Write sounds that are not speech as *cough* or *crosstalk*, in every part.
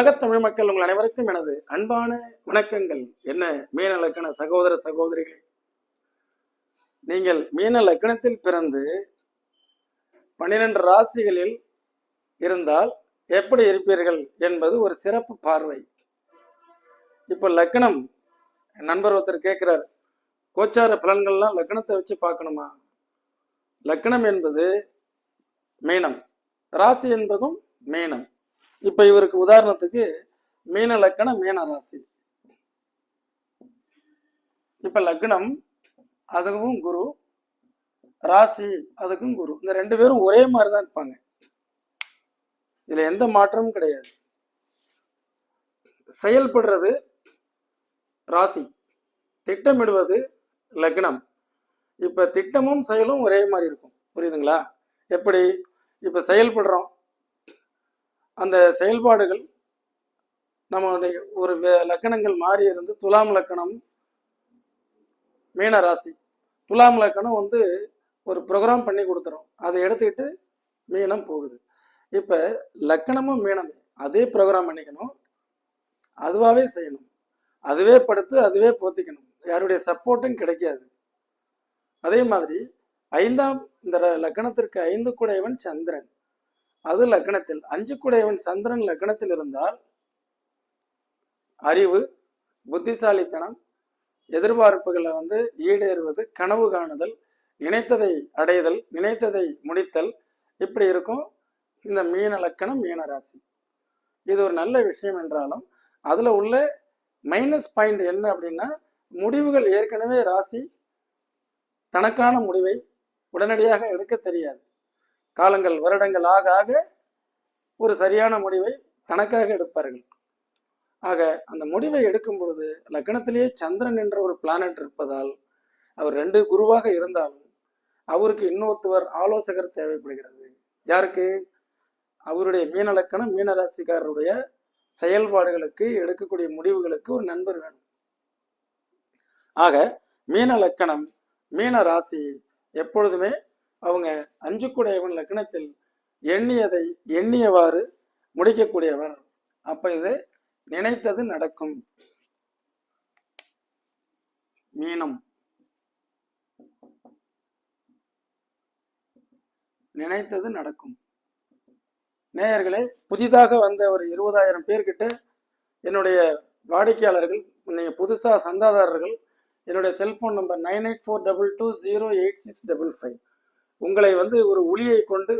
உலகத் தமிழ் மக்கள் உங்கள் அனைவருக்கும் எனது அன்பான வணக்கங்கள். என்ன மீன லக்கண சகோதர சகோதரிகளே. நீங்கள் மீன லக்கணத்தில் பிறந்து பன்னிரண்டு ராசிகளில் இருந்தால் எப்படி இருப்பீர்கள் என்பது ஒரு சிறப்பு பார்வை. இப்போ லக்கணம் நண்பர் ஒருத்தர் கேட்கிறார் கோச்சார பலன்கள்லாம் லக்கணத்தை வச்சு பார்க்கணுமா? லக்கணம் என்பது மீனம் ராசி என்பதும் மீனம். இப்ப இவருக்கு உதாரணத்துக்கு மீன லக்கணம் மீன ராசி. இப்ப லக்னம் அதுவும் குரு ராசி அதுக்கும் குரு. இந்த ரெண்டு பேரும் ஒரே மாதிரி தான் இருப்பாங்க. இதுல எந்த மாற்றமும் கிடையாது. செயல்படுறது ராசி. திட்டமிடுவது லக்னம். இப்ப திட்டமும் செயலும் ஒரே மாதிரி இருக்கும். புரியுதுங்களா? எப்படி? இப்ப செயல்படுறோம். அந்த செயல்பாடுகள் நம்மளுடைய ஒரு வே- லக்கணங்கள் மாறி இருந்து துலாம் லக்கணம் மீன ராசி. துலாம் லக்கணம் வந்து ஒரு ப்ரோக்ராம் பண்ணி கொடுத்துரும். அதை எடுத்துக்கிட்டு மீனம் போகுது. இப்போ லக்கணமும் மீனமே. அதே ப்ரோக்ராம் பண்ணிக்கணும். அதுவாகவே செய்யணும். அதுவே படுத்து அதுவே போத்திக்கணும். யாருடைய சப்போர்ட்டும் கிடைக்காது. அதே மாதிரி ஐந்தாம் இந்த லக்கணத்திற்கு ஐந்து கூடையவன் சந்திரன். அது லக்னத்தில் அஞ்சு சந்திரன் லக்னத்தில் இருந்தால் அறிவு புத்திசாலித்தனம் எதிர்பார்ப்புகளை வந்து ஈடேறுவது கனவு காணுதல் நினைத்ததை அடைதல் நினைத்ததை முடித்தல் இப்படி இருக்கும் இந்த மீன லக்கணம் மீன ராசி. இது ஒரு நல்ல விஷயம் என்றாலும் அதுல உள்ள மைனஸ் பாயிண்ட் என்ன அப்படின்னா முடிவுகள் ஏற்கனவே ராசி தனக்கான முடிவை உடனடியாக எடுக்க தெரியாது. காலங்கள் வருடங்கள் ஆக ஆக ஒரு சரியான முடிவை தனக்காக எடுப்பார்கள். ஆக அந்த முடிவை எடுக்கும் பொழுது லக்னத்திலேயே சந்திரன் என்ற ஒரு பிளானட் இருப்பதால் அவர் ரெண்டு குருவாக இருந்தாலும் அவருக்கு இன்னொருத்தவர் ஆலோசகர் தேவைப்படுகிறது. யாருக்கு? அவருடைய மீன லக்கணம் மீனராசிக்காரருடைய செயல்பாடுகளுக்கு எடுக்கக்கூடிய முடிவுகளுக்கு ஒரு நண்பர் வேணும். ஆக மீன லக்கணம் மீன ராசி எப்பொழுதுமே அவங்க அஞ்சு கூடையவன் லக்னத்தில் எண்ணியதை எண்ணியவாறு முடிக்கக்கூடியவர். அப்ப இது நினைத்தது நடக்கும். மீனம். நினைத்தது நடக்கும். நேயர்களே புதிதாக வந்த ஒரு இருபதாயிரம் பேர்கிட்ட என்னுடைய வாடிக்கையாளர்கள் நீங்க புதுசா சந்தாதாரர்கள் என்னுடைய cellphone number nine eight four double two zero eight six double five உங்களை வந்து ஒரு ஒளியை கொண்டு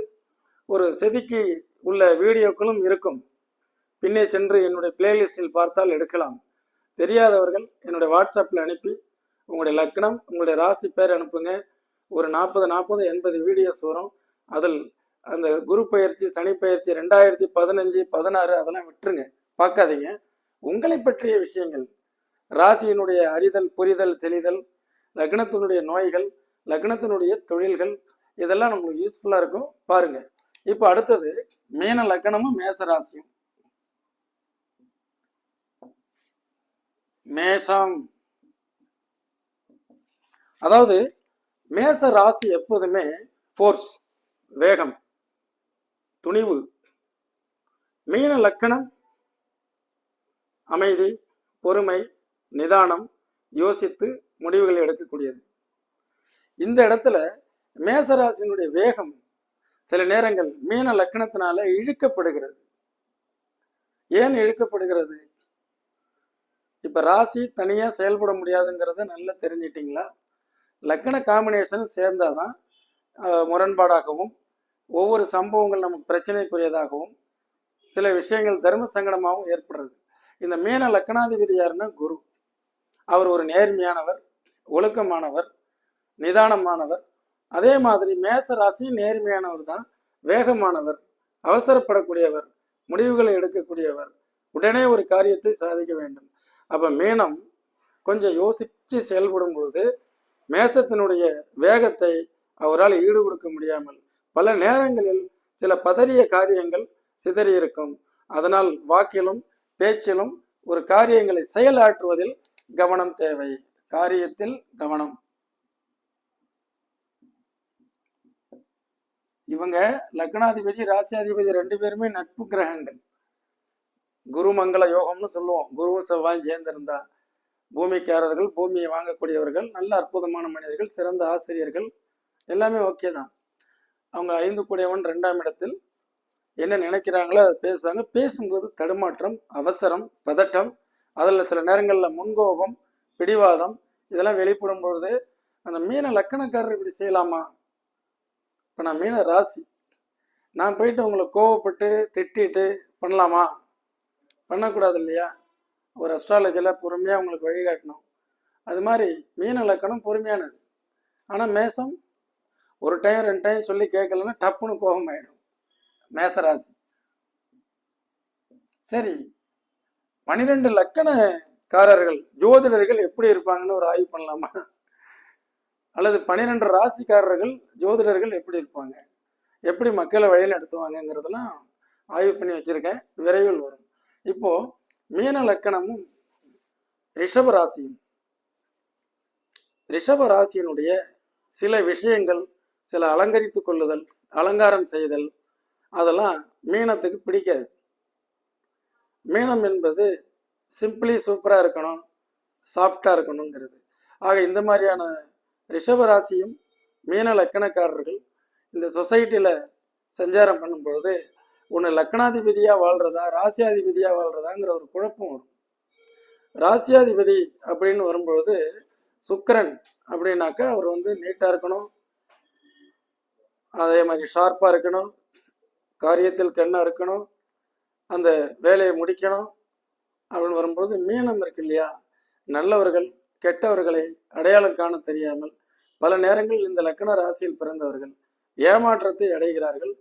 ஒரு செதுக்கி உள்ள வீடியோக்களும் இருக்கும். பின்னே சென்று என்னுடைய பிளேலிஸ்டில் பார்த்தால் எடுக்கலாம். தெரியாதவர்கள் என்னுடைய வாட்ஸ்அப்பில் அனுப்பி உங்களுடைய லக்னம் உங்களுடைய ராசி பேர் அனுப்புங்க. ஒரு நாற்பது நாற்பது எண்பது வீடியோஸ் வரும். அதில் அந்த குரு பயிற்சி சனி பயிற்சி ரெண்டாயிரத்தி பதினஞ்சு பதினாறு அதெல்லாம் விட்டுருங்க. பார்க்காதீங்க. உங்களை பற்றிய விஷயங்கள். ராசியினுடைய அறிதல் புரிதல் தெளிதல் லக்னத்தினுடைய நோய்கள் லக்னத்தினுடைய தொழில்கள் இதெல்லாம் நம்மளுக்கு யூஸ்ஃபுல்லாக இருக்கும். பாருங்க. இப்போ அடுத்தது மீன லக்கணமும் மேச ராசியும் மேஷம். அதாவது மேச ராசி எப்போதுமே ஃபோர்ஸ் வேகம் துணிவு மீன லக்கணம் அமைதி பொறுமை நிதானம் யோசித்து முடிவுகளை எடுக்கக்கூடியது. இந்த இடத்துல மேசராசினுடைய வேகம் சில நேரங்கள் மீன லக்கணத்தினால இழுக்கப்படுகிறது. ஏன் இழுக்கப்படுகிறது? இப்ப ராசி தனியா செயல்பட முடியாதுங்கிறத நல்லா தெரிஞ்சிட்டிங்களா? லக்கண காம்பினேஷன் சேர்ந்தாதான் முரண்பாடாகவும் ஒவ்வொரு சம்பவங்கள் நமக்கு பிரச்சனைக்குரியதாகவும் சில விஷயங்கள் தர்ம சங்கடமாகவும் ஏற்படுறது. இந்த மீன லக்கணாதிபதி யாருன்னா குரு. அவர் ஒரு நேர்மையானவர் ஒழுக்கமானவர் நிதானமானவர் அதே மாதிரி மேச ராசி நேர்மையானவர் தான் வேகமானவர் அவசரப்படக்கூடியவர் முடிவுகளை எடுக்கக்கூடியவர். உடனே ஒரு காரியத்தை சாதிக்க வேண்டும். அப்ப மீனம் கொஞ்சம் யோசிச்சு செயல்படும் பொழுது மேசத்தினுடைய வேகத்தை அவரால் ஈடு கொடுக்க முடியாமல் பல நேரங்களில் சில பதறிய காரியங்கள் சிதறியிருக்கும் அதனால் வாக்கிலும் பேச்சிலும் ஒரு காரியங்களை செயலாற்றுவதில் கவனம் தேவை. காரியத்தில் கவனம். இவங்க லக்னாதிபதி ராசியாதிபதி ரெண்டு பேருமே நட்பு கிரகங்கள். குருமங்கள யோகம்னு சொல்லுவோம். குருவும் செவ்வாய் சேர்ந்திருந்தா பூமிக்காரர்கள் பூமியை வாங்கக்கூடியவர்கள் நல்ல அற்புதமான மனிதர்கள் சிறந்த ஆசிரியர்கள் எல்லாமே ஓகே தான். அவங்க ஐந்து கூடியவன் ரெண்டாம் இடத்தில் என்ன நினைக்கிறாங்களோ அதை பேசுவாங்க. பேசும்போது தடுமாற்றம் அவசரம் பதட்டம் அதில் சில நேரங்களில் முன்கோபம் பிடிவாதம் இதெல்லாம் வெளிப்படும் பொழுது அந்த மீன லக்கணக்காரர் இப்படி செய்யலாமா? இப்போ நான் மீன ராசி. நான் போயிட்டு உங்களை கோவப்பட்டு திட்டிட்டு பண்ணலாமா? பண்ணக்கூடாது இல்லையா ஒரு அஸ்ட்ராலஜியில் பொறுமையாக உங்களுக்கு வழிகாட்டணும் அது மாதிரி மீன லக்கணம் பொறுமையானது. ஆனால் மேசம் ஒரு டைம் ரெண்டு டைம் சொல்லி கேட்கலன்னா டப்புன்னு கோபம் ஆயிடும் மேசராசி. சரி பனிரெண்டு லக்கணக்காரர்கள் ஜோதிடர்கள் எப்படி இருப்பாங்கன்னு ஒரு ஆய்வு பண்ணலாமா? அல்லது பன்னிரெண்டு ராசிக்காரர்கள் ஜோதிடர்கள் எப்படி இருப்பாங்க? எப்படி மக்களை வழியில் நடத்துவாங்கங்கிறதெல்லாம் ஆய்வு பண்ணி வச்சிருக்கேன். விரைவில் வரும். இப்போ மீன லக்கணமும் ரிஷப ராசியும். ரிஷப ராசியினுடைய சில விஷயங்கள் சில அலங்கரித்து கொள்ளுதல் அலங்காரம் செய்தல் அதெல்லாம் மீனத்துக்கு பிடிக்காது. மீனம் என்பது சிம்பிளி சூப்பராக இருக்கணும் சாஃப்டாக இருக்கணுங்கிறது. ஆக இந்த மாதிரியான ரிஷபராசியும் மீன லக்கணக்காரர்கள் இந்த சொசைட்டியில் சஞ்சாரம் பண்ணும் பொழுது ஒன்று லக்கணாதிபதியாக வாழ்கிறதா ராசியாதிபதியாக வாழ்கிறதாங்கிற ஒரு குழப்பம் வரும். ராசியாதிபதி அப்படின்னு வரும்பொழுது சுக்கரன் அப்படின்னாக்கா அவர் வந்து நீட்டாக இருக்கணும். அதே மாதிரி ஷார்ப்பாக இருக்கணும். காரியத்தில் கண்ணாக இருக்கணும். அந்த வேலையை முடிக்கணும். அப்படின்னு வரும்போது மீனம் இருக்கு இல்லையா? நல்லவர்கள் கெட்டவர்களை அடையாளம் காண தெரியாமல் பல நேரங்களில் இந்த லக்கண ராசியில் பிறந்தவர்கள் ஏமாற்றத்தை அடைகிறார்கள்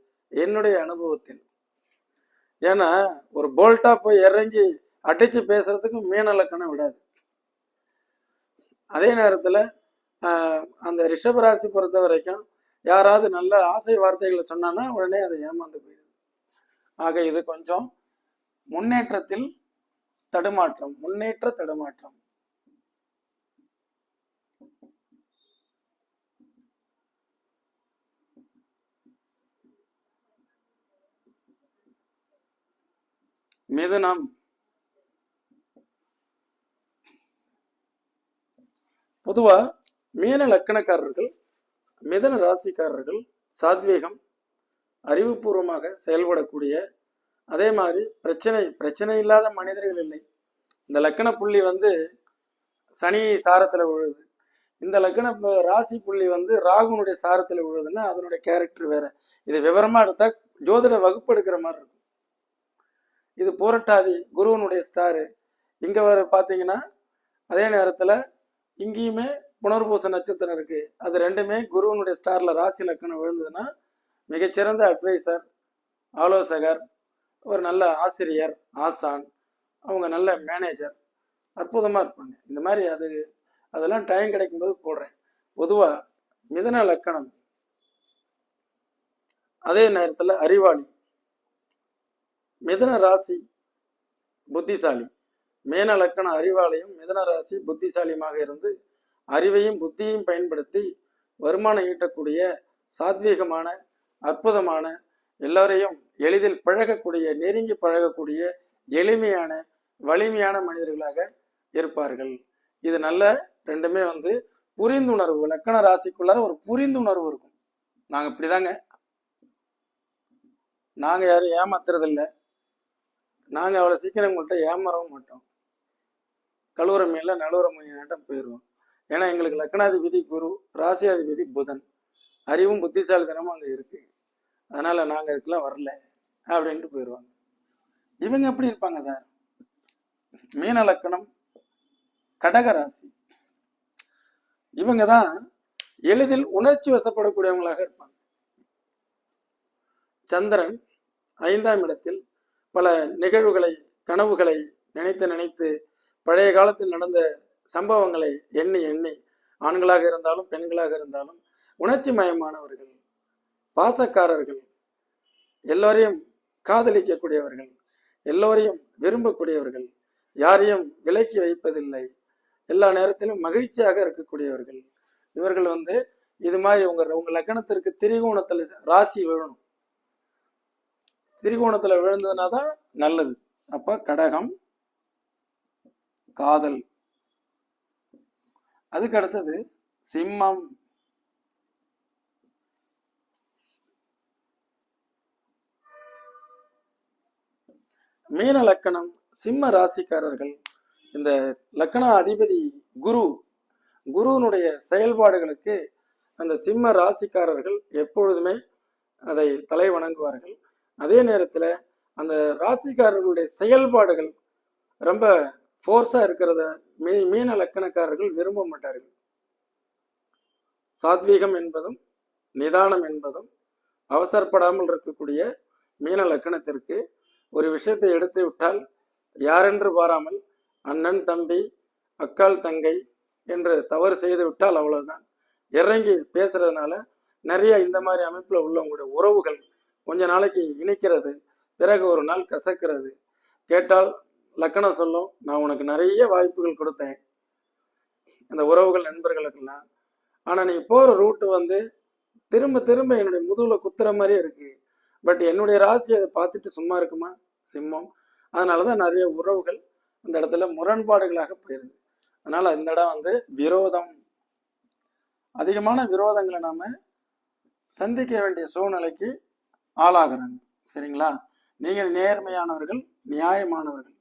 என்னுடைய அனுபவத்தில். ஏன்னா ஒரு போல்ட்டா போய் இறங்கி அடிச்சு பேசுறதுக்கு மீன லக்கணம் விடாது. அதே நேரத்தில் அந்த ரிஷப ராசி பொறுத்த வரைக்கும் யாராவது நல்ல ஆசை வார்த்தைகளை சொன்னான்னா உடனே அதை ஏமாந்து போயிடுது. ஆக இது கொஞ்சம் முன்னேற்றத்தில் தடுமாற்றம் முன்னேற்ற தடுமாற்றம். மிதுனம். பொதுவா மீன லக்கணக்காரர்கள் மிதன ராசிக்காரர்கள் சாத்வீகம் அறிவுபூர்வமாக செயல்படக்கூடிய அதே மாதிரி பிரச்சனை பிரச்சனை இல்லாத மனிதர்கள் இல்லை. இந்த லக்கண புள்ளி வந்து சனி சாரத்தில் விழுது. இந்த லக்கண ராசி புள்ளி வந்து ராகுனுடைய சாரத்தில் விழுதுன்னா அதனுடைய கேரக்டர் வேற. இது விவரமா எடுத்தா ஜோதிட வகுப்பு எடுக்கிற மாதிரி இருக்கும். இது பூரட்டாதி குருவனுடைய ஸ்டாரு இங்கே வர பார்த்தீங்கன்னா அதே நேரத்தில் இங்கேயுமே புனர்பூச நட்சத்திரம் இருக்குது அது ரெண்டுமே குருவனுடைய ஸ்டாரில் ராசி லக்கணம் விழுந்ததுன்னா மிகச்சிறந்த அட்வைசர் ஆலோசகர் ஒரு நல்ல ஆசிரியர் ஆசான் அவங்க நல்ல மேனேஜர் அற்புதமாக இருப்பாங்க. இந்த மாதிரி அது அதெல்லாம் டைம் கிடைக்கும்போது போடுறேன். பொதுவாக மிதன லக்கணம். அதே நேரத்தில் அறிவாளி. மிதன ராசி புத்திசாலி. மேன லக்கண அறிவாளியும் மிதன ராசி புத்திசாலியுமாக இருந்து அறிவையும் புத்தியையும் பயன்படுத்தி வருமானம் ஈட்டக்கூடிய சாத்வீகமான அற்புதமான எல்லோரையும் எளிதில் பழகக்கூடிய நெருங்கி பழகக்கூடிய எளிமையான வலிமையான மனிதர்களாக இருப்பார்கள். இது நல்ல ரெண்டுமே வந்து புரிந்துணர்வு. லக்கண ராசிக்குள்ளார ஒரு புரிந்துணர்வு இருக்கும். நாங்கள் இப்படிதாங்க. நாங்கள் யாரும் ஏமாத்துறதில்ல. நாங்கள் அவ்வளோ சீக்கிரம் உங்கள்கிட்ட ஏமாறவும் மாட்டோம். கழுவுற மீனில் நழுவுற மீனாட்டம் போயிடுவோம் ஏன்னா எங்களுக்கு லக்னாதிபதி குரு ராசியாதிபதி புதன். அறிவும் புத்திசாலித்தனமும் அங்கே இருக்குது அதனால் நாங்கள் இதுக்கெல்லாம் வரல அப்படின்ட்டு போயிடுவாங்க இவங்க எப்படி இருப்பாங்க சார்? மீன லக்கணம் கடக ராசி. இவங்க தான் எளிதில் உணர்ச்சி வசப்படக்கூடியவங்களாக இருப்பாங்க. சந்திரன் ஐந்தாம் இடத்தில் பல நிகழ்வுகளை கனவுகளை நினைத்து நினைத்து பழைய காலத்தில் நடந்த சம்பவங்களை எண்ணி எண்ணி ஆண்களாக இருந்தாலும் பெண்களாக இருந்தாலும் உணர்ச்சி மயமானவர்கள் பாசக்காரர்கள் எல்லோரையும் காதலிக்கக்கூடியவர்கள் எல்லோரையும் விரும்பக்கூடியவர்கள் யாரையும் விலக்கி வைப்பதில்லை. எல்லா நேரத்திலும் மகிழ்ச்சியாக இருக்கக்கூடியவர்கள். இவர்கள் வந்து இது மாதிரி உங்க உங்க லக்கணத்திற்கு திரிகோணத்துல ராசி விழணும். திரிகோணத்துல விழுந்ததுனா தான் நல்லது. அப்ப கடகம் காதல். அதுக்கு அடுத்தது சிம்மம். மீன லக்கணம் சிம்ம ராசிக்காரர்கள். இந்த லக்கண அதிபதி குரு குருவினுடைய செயல்பாடுகளுக்கு அந்த சிம்ம ராசிக்காரர்கள் எப்பொழுதுமே அதை தலை வணங்குவார்கள். அதே நேரத்தில் அந்த ராசிக்காரர்களுடைய செயல்பாடுகள் ரொம்ப ஃபோர்ஸாக இருக்கிறத மீ மீன லக்கணக்காரர்கள் விரும்ப மாட்டார்கள். சாத்வீகம் என்பதும் நிதானம் என்பதும் அவசரப்படாமல் இருக்கக்கூடிய மீன லக்கணத்திற்கு ஒரு விஷயத்தை எடுத்து விட்டால் யாரென்று பாராமல் அண்ணன் தம்பி அக்கால் தங்கை என்று தவறு செய்து விட்டால் அவ்வளவுதான். இறங்கி பேசுறதுனால நிறைய இந்த மாதிரி அமைப்பில் உள்ளவங்களுடைய உறவுகள் கொஞ்ச நாளைக்கு இணைக்கிறது பிறகு ஒரு நாள் கசக்கிறது. கேட்டால் லக்கணம் சொல்லும் நான் உனக்கு நிறைய வாய்ப்புகள் கொடுத்தேன். அந்த உறவுகள் நண்பர்களுக்கெல்லாம். ஆனால் நீ போகிற ரூட்டு வந்து திரும்ப திரும்ப என்னுடைய முதுகில் குத்துற மாதிரியே இருக்கு. பட் என்னுடைய ராசி அதை பார்த்துட்டு சும்மா இருக்குமா? சிம்மம். அதனால தான் நிறைய உறவுகள் அந்த இடத்துல முரண்பாடுகளாக போயிருது. அதனால இந்த இடம் வந்து விரோதம். அதிகமான விரோதங்களை நாம சந்திக்க வேண்டிய சூழ்நிலைக்கு ஆளாகிறாங்க. சரிங்களா? நீங்கள் நேர்மையானவர்கள் நியாயமானவர்கள்.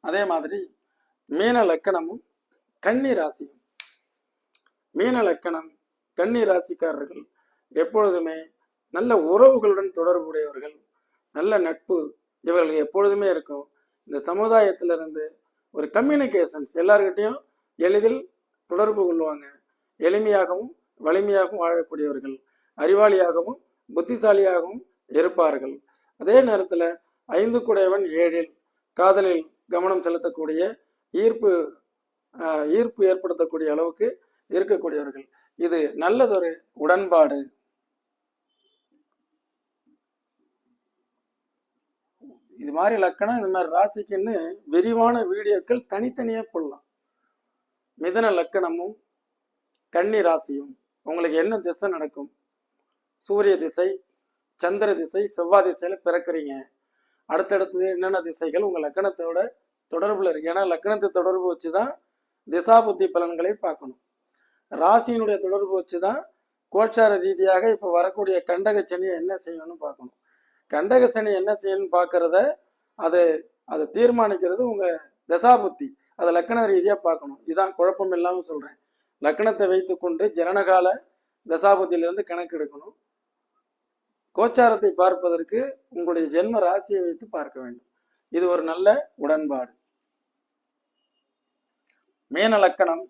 அதே மாதிரி மீன லக்கணமும் கன்னி ராசியும். மீன லக்கணம் கன்னி ராசிக்காரர்கள் எப்பொழுதுமே நல்ல உறவுகளுடன் தொடர்புடையவர்கள் நல்ல நட்பு இவர்கள் எப்பொழுதுமே இருக்கும். இந்த சமுதாயத்திலிருந்து ஒரு கம்யூனிகேஷன்ஸ் எல்லார்கிட்டையும் எளிதில் தொடர்பு கொள்வாங்க. எளிமையாகவும் வலிமையாகவும் வாழக்கூடியவர்கள் அறிவாளியாகவும் புத்திசாலியாகவும் இருப்பார்கள். அதே நேரத்தில் ஐந்து குடையவன் ஏழில் காதலில் கவனம் செலுத்தக்கூடிய ஈர்ப்பு ஈர்ப்பு ஏற்படுத்தக்கூடிய அளவுக்கு இருக்கக்கூடியவர்கள். இது நல்லதொரு உடன்பாடு. இது மாதிரி லக்கணம் இது மாதிரி ராசிக்குன்னு விரிவான வீடியோக்கள் தனித்தனியாக போடலாம். மிதன லக்கணமும் கன்னி ராசியும். உங்களுக்கு என்ன திசை நடக்கும்? சூரிய திசை சந்திர திசை செவ்வாய் திசையில பிறக்கிறீங்க. அடுத்தடுத்தது என்னென்ன திசைகள்? உங்கள் லக்கணத்தோட தொடர்புல இருக்கு. ஏன்னா லக்கணத்தை தொடர்பு வச்சு தான் திசா புத்தி பலன்களை பார்க்கணும். ராசியினுடைய தொடர்பு வச்சு தான் கோச்சார ரீதியாக இப்போ வரக்கூடிய கண்டக சனியை என்ன செய்யணும்னு பார்க்கணும். கண்டக சனி என்ன செய்யணும்னு பார்க்குறத அது அதை தீர்மானிக்கிறது உங்கள் தசாபுத்தி. அதை லக்கண ரீதியாக பார்க்கணும். இதான் குழப்பம் இல்லாமல் சொல்கிறேன் லக்கணத்தை வைத்துக்கொண்டு ஜனனகால தசாபுத்தியிலிருந்து கணக்கு எடுக்கணும் கோச்சாரத்தை பார்ப்பதற்கு உங்களுடைய ஜென்ம ராசியை வைத்து பார்க்க வேண்டும். இது ஒரு நல்ல உடன்பாடு. மீன லக்கணம்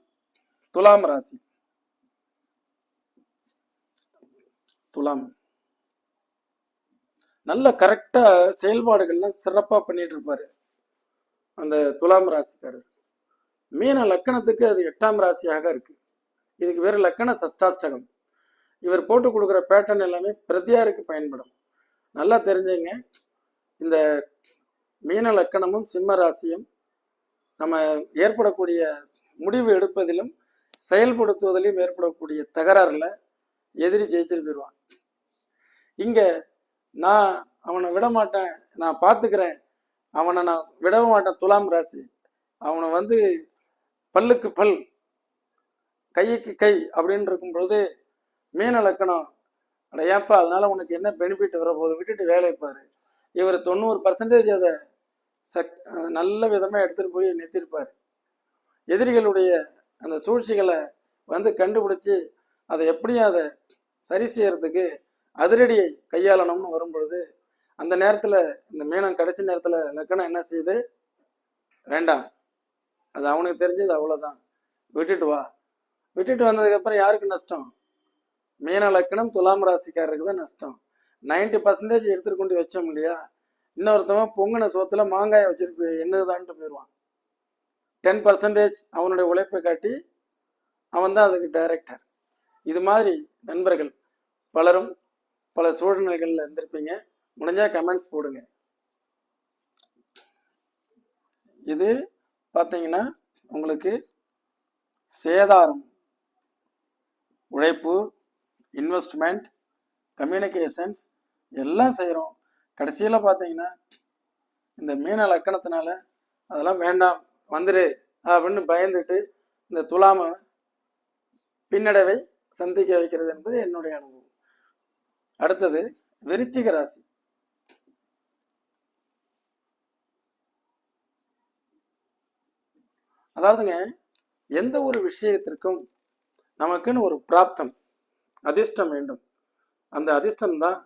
துலாம் ராசி. துலாம். நல்ல கரெக்டா செயல்பாடுகள்லாம் சிறப்பா பண்ணிட்டு இருப்பாரு அந்த துலாம் ராசிக்காரர். மீன லக்கணத்துக்கு அது எட்டாம் ராசியாக இருக்கு. இதுக்கு வேறு லக்கண சஷ்டாஷ்டகம். இவர் போட்டு கொடுக்குற பேட்டர்ன் எல்லாமே பிரத்தியாருக்கு பயன்படும். நல்லா தெரிஞ்சுங்க. இந்த மீன லக்கணமும் சிம்ம ராசியும் நம்ம ஏற்படக்கூடிய முடிவு எடுப்பதிலும் செயல்படுத்துவதிலும் ஏற்படக்கூடிய தகராறில் எதிரி ஜெயிச்சிட்டு போயிடுவான் இங்கே நான் அவனை விட மாட்டேன் நான் பார்த்துக்கிறேன் அவனை நான் விடவும் மாட்டேன் துலாம் ராசி. அவனை வந்து பல்லுக்கு பல் கைக்கு கை அப்படின்னு இருக்கும் பொழுது மீன லக்கணம் அட ஏன்ப்பா அதனால உனக்கு என்ன பெனிஃபிட் வரப்போகுது? விட்டுட்டு வேலை பாரு. இவர் தொண்ணூறு பர்சன்டேஜ் அதை சக் நல்ல விதமாக எடுத்துகிட்டு போய் நிறுத்திருப்பார். எதிரிகளுடைய அந்த சூழ்ச்சிகளை வந்து கண்டுபிடிச்சி அதை எப்படியும் அதை சரி செய்யறதுக்கு அதிரடியை கையாளணும்னு வரும் பொழுது அந்த நேரத்தில் இந்த மீனம் கடைசி நேரத்தில் லக்கணம் என்ன செய்யுது? வேண்டாம். அது அவனுக்கு தெரிஞ்சது அவ்வளோதான் விட்டுட்டு வா. விட்டுட்டு வந்ததுக்கப்புறம் யாருக்கு நஷ்டம்? மீன லக்கணம் துலாம் ராசிக்காரருக்கு தான் நஷ்டம். 90% பர்சன்டேஜ் எடுத்துட்டு கொண்டு வச்சோம் இல்லையா? இன்னொருத்தவன் பொங்கின சோத்துல மாங்காயை வச்சிருப்பு என்னதான்ட்டு போயிடுவான். டென் பர்சன்டேஜ் அவனுடைய உழைப்பை காட்டி அவன் தான் அதுக்கு டைரக்டர் இது மாதிரி நண்பர்கள் பலரும் பல சூழ்நிலைகளில் இருந்திருப்பீங்க. முடிஞ்சா கமெண்ட்ஸ் போடுங்க. இது பார்த்தீங்கன்னா உங்களுக்கு சேதாரம் உழைப்பு இன்வெஸ்ட்மெண்ட் கம்யூனிகேஷன்ஸ் எல்லாம் செய்கிறோம் கடைசியில் பார்த்தீங்கன்னா இந்த மீன லக்கணத்தினால அதெல்லாம் வேண்டாம் வந்துரு அப்படின்னு பயந்துட்டு இந்த துலாம பின்னடைவை சந்திக்க வைக்கிறது என்பது என்னுடைய அனுபவம். அடுத்தது விருச்சிக ராசி. அதாவதுங்க எந்த ஒரு விஷயத்திற்கும் நமக்குன்னு ஒரு பிராப்தம். அதிர்ஷ்டம் வேண்டும். அந்த அதிர்ஷ்டம் தான்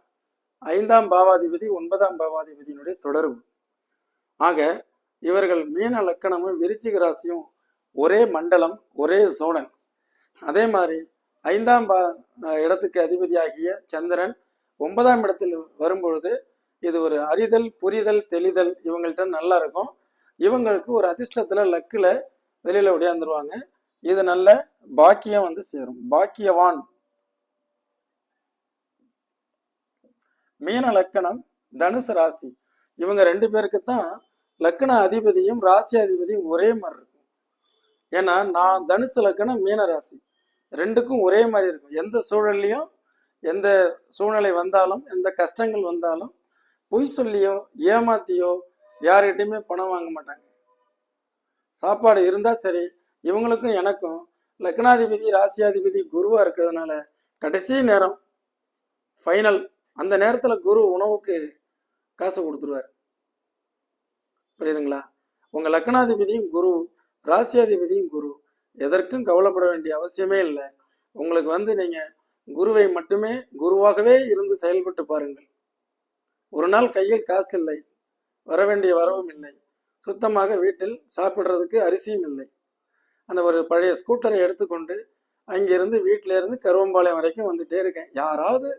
ஐந்தாம் பாவாதிபதி ஒன்பதாம் பாவாதிபதியினுடைய தொடர்பு. ஆக இவர்கள் மீன லக்கணமும் விருச்சிக ராசியும் ஒரே மண்டலம் ஒரே சோழன். அதே மாதிரி ஐந்தாம் பா இடத்துக்கு அதிபதியாகிய சந்திரன் ஒன்பதாம் இடத்தில் வரும்பொழுது இது ஒரு அறிதல் புரிதல் தெளிதல் இவங்கள்ட்ட நல்லா இருக்கும். இவங்களுக்கு ஒரு அதிர்ஷ்டத்தில் லக்கில் வெளியில் ஒடியாந்துருவாங்க இது நல்ல பாக்கியம் வந்து சேரும். பாக்கியவான். மீன லக்கணம் தனுசு ராசி. இவங்க ரெண்டு பேருக்கு தான் லக்கண அதிபதியும் ராசி அதிபதியும் ஒரே மாதிரி இருக்கும். ஏன்னா நான் தனுசு லக்கணம் மீன ராசி. ரெண்டுக்கும் ஒரே மாதிரி இருக்கும். எந்த சூழல்லையும் எந்த சூழ்நிலை வந்தாலும் எந்த கஷ்டங்கள் வந்தாலும் பொய் சொல்லியோ ஏமாத்தியோ யார்கிட்டையுமே பணம் வாங்க மாட்டாங்க. சாப்பாடு இருந்தால் சரி இவங்களுக்கும் எனக்கும் லக்னாதிபதி ராசியாதிபதி குருவாக இருக்கிறதுனால கடைசி நேரம் ஃபைனல் அந்த நேரத்துல குரு உணவுக்கு காசு கொடுத்துருவார். புரியுதுங்களா? உங்க லக்னாதிபதியும் குரு ராசியாதிபதியும் குரு எதற்கும் கவலைப்பட வேண்டிய அவசியமே இல்லை. உங்களுக்கு வந்து நீங்க குருவை மட்டுமே குருவாகவே இருந்து செயல்பட்டு பாருங்கள். ஒரு நாள் கையில் காசு இல்லை வர வேண்டிய வரவும் இல்லை. சுத்தமாக வீட்டில் சாப்பிட்றதுக்கு அரிசியும் இல்லை. அந்த ஒரு பழைய ஸ்கூட்டரை எடுத்துக்கொண்டு அங்கிருந்து வீட்டிலேருந்து கருவம்பாளையம் வரைக்கும் வந்துட்டே இருக்கேன். யாராவது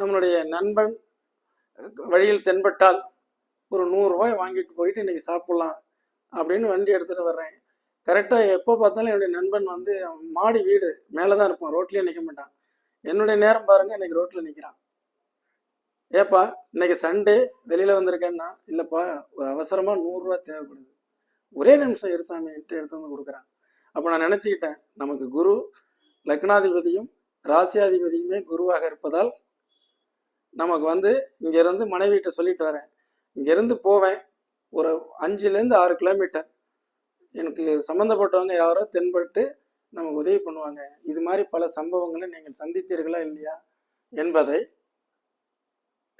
நம்மளுடைய நண்பன் வழியில் தென்பட்டால் ஒரு நூறுரூவாய் வாங்கிட்டு போயிட்டு இன்னைக்கு சாப்பிட்லாம் அப்படின்னு வண்டி எடுத்துகிட்டு வர்றேன். கரெக்டாக எப்போ பார்த்தாலும் என்னுடைய நண்பன் வந்து மாடி வீடு மேலே தான் இருப்பான் ரோட்லேயே நிற்க மாட்டான். என்னுடைய நேரம் பாருங்க இன்னைக்கு ரோட்டில் நிற்கிறான் ஏப்பா இன்னைக்கு சண்டே வெளியில் வந்திருக்கேன்னா இல்லைப்பா ஒரு அவசரமாக நூறுரூவா தேவைப்படுது. ஒரே நிமிஷம் இருசாமின்ட்டு எடுத்து வந்து கொடுக்குறான். அப்போ நான் நினச்சிக்கிட்டேன் நமக்கு குரு லக்னாதிபதியும் ராசியாதிபதியுமே குருவாக இருப்பதால் நமக்கு வந்து இங்கேருந்து மனைவிகிட்ட சொல்லிட்டு வரேன். இங்கேருந்து போவேன். ஒரு அஞ்சுலேருந்து ஆறு கிலோமீட்டர். எனக்கு சம்மந்தப்பட்டவங்க யாரோ தென்பட்டு நமக்கு உதவி பண்ணுவாங்க. இது மாதிரி பல சம்பவங்களை நீங்கள் சந்தித்தீர்களா இல்லையா என்பதை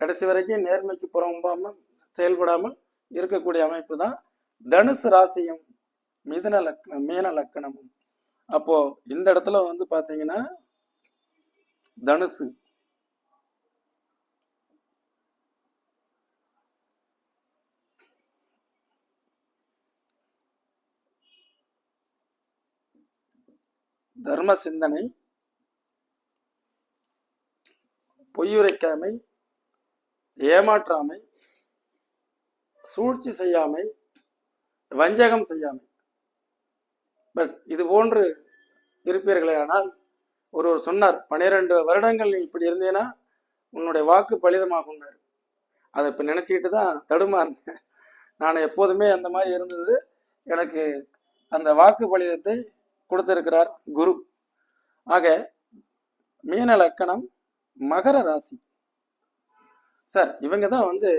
கடைசி வரைக்கும் நேர்மைக்கு புறம்பாமல் செயல்படாமல் இருக்கக்கூடிய அமைப்பு தான் தனுசு ராசியும் மிதன லக் மீன லக்கணமும். அப்போது இந்த இடத்துல வந்து பார்த்தீங்கன்னா தனுசு தர்ம சிந்தனை பொய்யுரைக்காமை ஏமாற்றாமை சூழ்ச்சி செய்யாமை வஞ்சகம் செய்யாமை. பட் இது போன்று இருப்பீர்களே ஆனால் ஒருவர் சொன்னார் பன்னிரெண்டு வருடங்கள் நீ இப்படி இருந்தேன்னா உன்னுடைய வாக்கு பலிதமாகும்னார் அதை இப்போ நினச்சிக்கிட்டு தான் தடுமாறினேன் *laughs* நான் எப்போதுமே அந்த மாதிரி இருந்தது. எனக்கு அந்த வாக்கு பலிதத்தை கொடுத்திருக்கிறார் குரு. ஆக மீன லக்கணம் மகர ராசி. சார் இவங்க தான் வந்து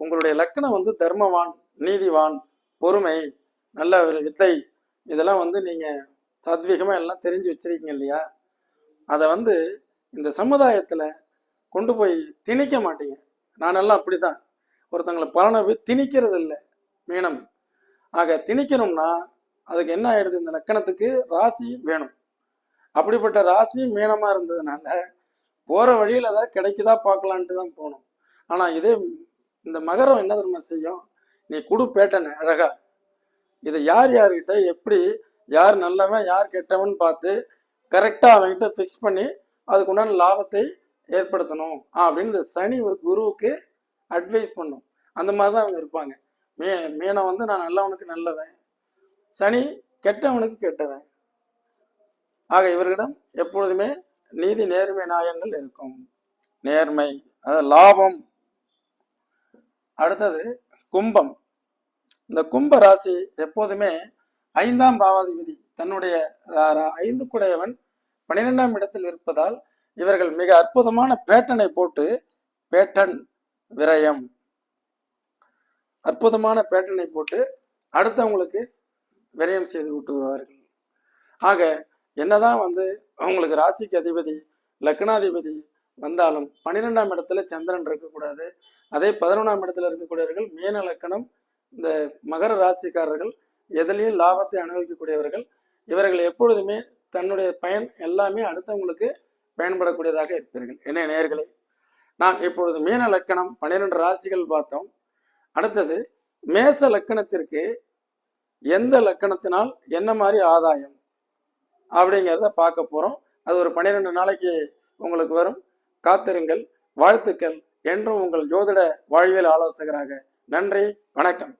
உங்களுடைய லக்கணம் வந்து தர்மவான் நீதிவான் பொறுமை நல்ல ஒரு வித்தை. இதெல்லாம் வந்து நீங்க சாத்வீகமா எல்லாம் தெரிஞ்சு வச்சிருக்கீங்க இல்லையா? அதை வந்து இந்த சமுதாயத்துல கொண்டு போய் திணிக்க மாட்டீங்க. நானெல்லாம் அப்படிதான். ஒருத்தங்களை பலனை திணிக்கிறது இல்லை மீனம். ஆக திணிக்கணும்னா அதுக்கு என்ன ஆயிடுது? இந்த லக்கணத்துக்கு ராசி வேணும். அப்படிப்பட்ட ராசி மீனமாக இருந்ததுனால போகிற வழியில் ஏதாவது கிடைக்குதா பார்க்கலான்ட்டு தான் போகணும் ஆனால் இதே இந்த மகரம் என்ன தெரியுமா செய்யும்? நீ குடு பேட்டனை அழகா. இதை யார் யார்கிட்ட எப்படி யார் நல்லவன் யார் கெட்டவன் பார்த்து கரெக்டாக அவன்கிட்ட ஃபிக்ஸ் பண்ணி அதுக்கு உண்டான லாபத்தை ஏற்படுத்தணும் அப்படின்னு இந்த சனி ஒரு குருவுக்கு அட்வைஸ் பண்ணும். அந்த மாதிரி தான் அவங்க இருப்பாங்க. மீ மீனை வந்து நான் நல்லவனுக்கு நல்லவன் சனி கெட்டவனுக்கு கெட்டவன். ஆக இவர்களிடம் எப்பொழுதுமே நீதி நேர்மை நியாயங்கள் இருக்கும். நேர்மை அதாவது லாபம். அடுத்தது கும்பம். இந்த கும்ப ராசி எப்போதுமே ஐந்தாம் பாவாதிபதி தன்னுடைய ரா- ரா- ஐந்து குடையவன் பன்னிரெண்டாம் இடத்தில் இருப்பதால் இவர்கள் மிக அற்புதமான பேட்டனை போட்டு பேட்டன் விரயம். அற்புதமான பேட்டனை போட்டு அடுத்தவங்களுக்கு விரயம் செய்து விட்டு வருவார்கள். ஆக என்னதான் வந்து அவங்களுக்கு ராசிக்கு அதிபதி லக்னாதிபதி வந்தாலும் பன்னிரெண்டாம் இடத்துல சந்திரன் இருக்கக்கூடாது. அதே பதினொன்றாம் இடத்துல இருக்கக்கூடியவர்கள் மீன லக்கணம் இந்த மகர ராசிக்காரர்கள் எதிலையும் லாபத்தை அனுபவிக்கக்கூடியவர்கள் இவர்கள் எப்பொழுதுமே தன்னுடைய பயன் எல்லாமே அடுத்தவங்களுக்கு பயன்படக்கூடியதாக இருப்பீர்கள். என்ன நேயர்களே நாம் இப்பொழுது மீன லக்கணம் பன்னிரெண்டு ராசிகள் பார்த்தோம். அடுத்தது மேச லக்கணத்திற்கு எந்த லக்கணத்தினால் என்ன மாதிரி ஆதாயம் அப்படிங்கிறத பார்க்க போகிறோம் அது ஒரு பன்னிரெண்டு நாளைக்கு உங்களுக்கு வரும். காத்திருங்கள் வாழ்த்துக்கள் என்றும் உங்கள் ஜோதிட வாழ்வியல் ஆலோசகராக. நன்றி வணக்கம்.